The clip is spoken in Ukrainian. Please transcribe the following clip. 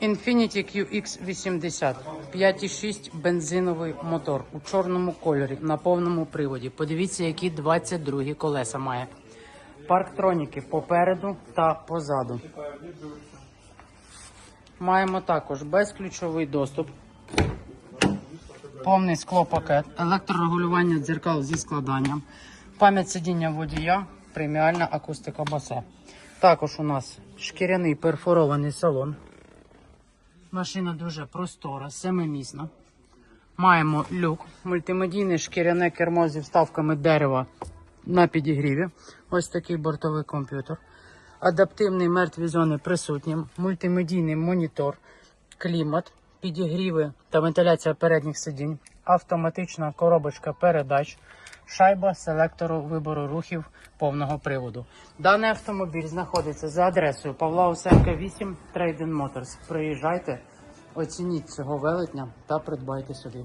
Infiniti QX80 5,6 бензиновий мотор у чорному кольорі на повному приводі. Подивіться, які 22 колеса має. Парктроніки попереду та позаду. Маємо також безключовий доступ, повний склопакет, електрорегулювання дзеркал зі складанням, пам'ять сидіння водія, преміальна акустика басе. Також у нас шкіряний перфорований салон. Машина дуже простора, семимісна. Маємо люк, мультимедійне шкіряне кермо зі вставками дерева на підігріві. Ось такий бортовий комп'ютер. Адаптивний мертві зони присутні, мультимедійний монітор, клімат, підігріви та вентиляція передніх сидінь, автоматична коробочка передач, шайба селектору вибору рухів повного приводу. Даний автомобіль знаходиться за адресою Павла Усенка 8 Trading Motors. Приїжджайте, оцініть цього велетня та придбайте собі.